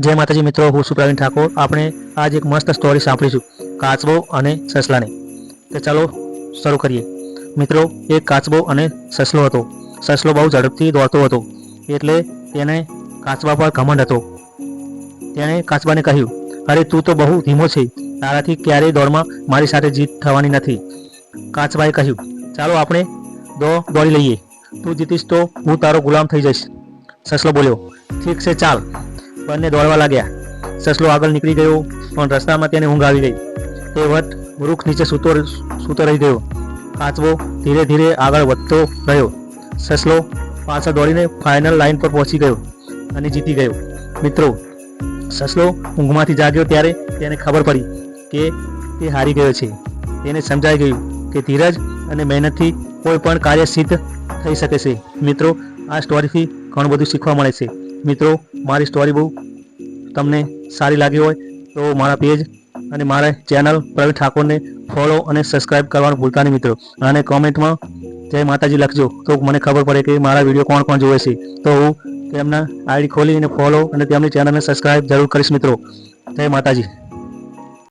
જય માતાજી મિત્રો, હું છું ઠાકોર. આપણે આજ એક મસ્ત સ્ટોરી સાંભળીશું, કાચબો અને સસલાની. તો ચાલો શરૂ કરીએ. મિત્રો, એક કાચબો અને સસલો હતો. સસલો બહુ ઝડપથી દોડતો હતો. એટલે તેને કાચબા પર ઘમંડ હતો. તેણે કાચબાને કહ્યું, અરે, તું તો બહુ ધીમો છે. તારાથી ક્યારેય દોડમાં મારી સાથે જીત થવાની નથી. કાચબાએ કહ્યું, ચાલો આપણે દો, દોડી લઈએ. તું જીતીશ તો હું તારો ગુલામ થઈ જઈશ. સસલો બોલ્યો, ઠીક છે, ચાલ. બંને દોડવા લાગ્યા. સસલો આગળ નીકળી ગયો, પણ રસ્તામાં તેને ઊંઘ આવી ગઈ. તે વટ વૃક્ષ નીચે સૂતો સૂતો રહી ગયો. કાચબો ધીરે ધીરે આગળ વધતો રહ્યો સસલો પાછળ દોડીને ફાઇનલ લાઇન પર પહોંચી ગયો અને જીતી ગયો. મિત્રો, સસલો ઊંઘમાંથી જાગ્યો ત્યારે તેને ખબર પડી કે તે હારી ગયો છે. તેને સમજાઈ ગયું કે ધીરજ અને મહેનતથી કોઈ પણ કાર્ય સિદ્ધ થઈ શકે છે. મિત્રો, આ સ્ટોરીથી ઘણું બધું શીખવા મળે છે. મિત્રો, મારી સ્ટોરી બહુ તમને સારી લાગી હોય તો મારા પેજ અને મારા ચેનલ પ્રવીણ ઠાકોરને ફોલો અને સબસ્ક્રાઇબ કરવાનું ભૂલતા નહીં મિત્રો. અને કોમેન્ટમાં જય માતાજી લખજો. તો મને ખબર પડે કે મારા વીડિયો કોણ કોણ જોવે છે. તો હું તેમના આઈડી ખોલી અને ફોલો અને તેમની ચેનલને સબસ્ક્રાઇબ જરૂર કરીશ મિત્રો. જય માતાજી.